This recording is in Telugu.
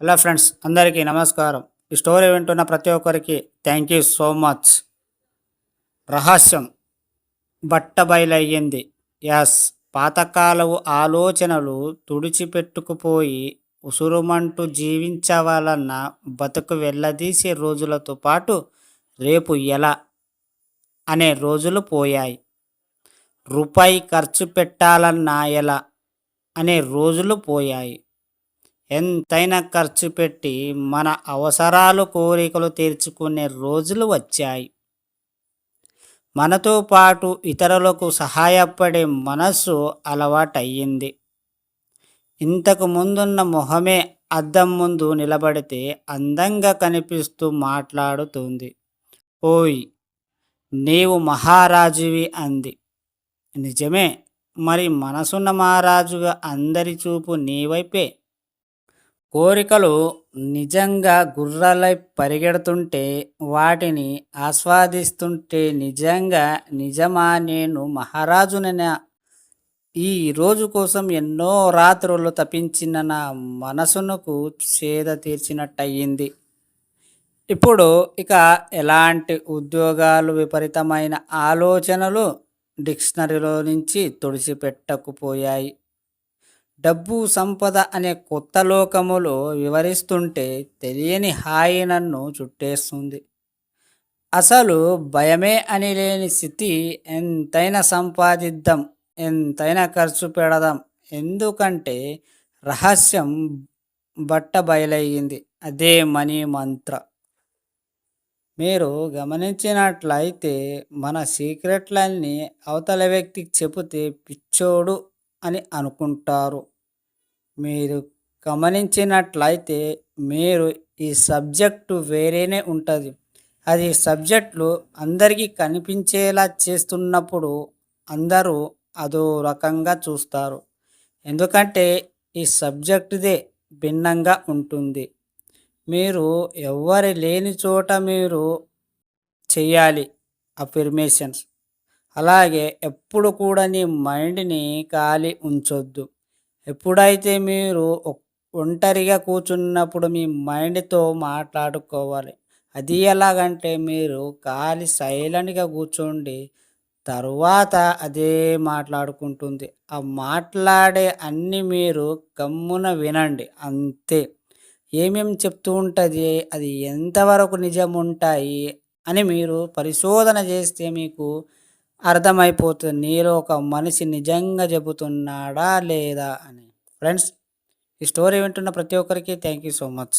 హలో ఫ్రెండ్స్ అందరికీ నమస్కారం. ఈ స్టోరీ వింటున్న ప్రతి ఒక్కరికి థ్యాంక్ యూ సో మచ్ రహస్యం. బట్టబయలయ్యింది. యాస్ పాతకాలపు ఆలోచనలు తుడిచిపెట్టుకుపోయి ఉసురుమంటూ జీవించవాలన్న బతుకు వెళ్ళదీసే రోజులతో పాటు రేపు ఎలా అనే రోజులు పోయాయి. రూపాయి ఖర్చు పెట్టాలన్నా ఎలా అనే రోజులు పోయాయి. ఎంతైనా ఖర్చు పెట్టి మన అవసరాలు కోరికలు తీర్చుకునే రోజులు వచ్చాయి. మనతో పాటు ఇతరులకు సహాయపడే మనస్సు అలవాటయ్యింది. ఇంతకు ముందున్న మొహమే అద్దం ముందు నిలబడితే అందంగా కనిపిస్తూ మాట్లాడుతుంది. ఓయ్ నీవు మహారాజువి అంది. నిజమే మరి మనసున్న మహారాజుగా అందరి చూపు నీవైపే కోరికలు నిజంగా గుర్రాలై పరిగెడుతుంటే వాటిని ఆస్వాదిస్తుంటే నిజంగా నిజమా నేను మహారాజునైనా? ఈ రోజు కోసం ఎన్నో రాత్రులు తప్పించిన నా మనసునకు సేద తీర్చినట్టయింది. ఇప్పుడు ఇక ఎలాంటి ఉద్యోగాలు విపరీతమైన ఆలోచనలు డిక్షనరీలో నుంచి తుడిచిపెట్టకపోయాయి. డబ్బు సంపద అనే కొత్త లోకములో వివరిస్తుంటే తెలియని హాయి నన్ను చుట్టేస్తుంది. అసలు భయమే అని లేని స్థితి ఎంతైనా సంపాదిద్దాం ఎంతైనా ఖర్చు పెడదాం ఎందుకంటే రహస్యం బట్ట బయలయ్యింది. అదే మనీ మంత్ర. మీరు గమనించినట్లయితే మన సీక్రెట్లన్నీ అవతల వ్యక్తికి చెబితే పిచ్చోడు అని అనుకుంటారు. మీరు గమనించినట్లయితే మీరు ఈ సబ్జెక్టు వేరేనే ఉంటుంది. అది సబ్జెక్టులు అందరికీ కనిపించేలా చేస్తున్నప్పుడు అందరూ అదో రకంగా చూస్తారు. ఎందుకంటే ఈ సబ్జెక్టుదే భిన్నంగా ఉంటుంది. మీరు ఎవరి లేని చోట మీరు చేయాలి అఫిర్మేషన్స్ అలాగే ఎప్పుడు కూడా నీ మైండ్ని ఖాళీ ఉంచొద్దు. ఎప్పుడైతే మీరు ఒంటరిగా కూర్చున్నప్పుడు మీ మైండ్తో మాట్లాడుకోవాలి. అది ఎలాగంటే మీరు ఖాళీ సైలెంట్గా కూర్చోండి. తరువాత అదే మాట్లాడుకుంటుంది. ఆ మాట్లాడే అన్ని మీరు గమ్మున వినండి. అంతే. ఏమేమి చెప్తూ ఉంటుంది? అది ఎంతవరకు నిజం ఉంటాయి? అని మీరు పరిశోధన చేస్తే మీకు అర్థమైపోతుంది. నీలో ఒక మనిషి నిజంగా చెబుతున్నాడా లేదా అని. ఫ్రెండ్స్ ఈ స్టోరీ వింటున్న ప్రతి ఒక్కరికి థ్యాంక్ యూ సో మచ్.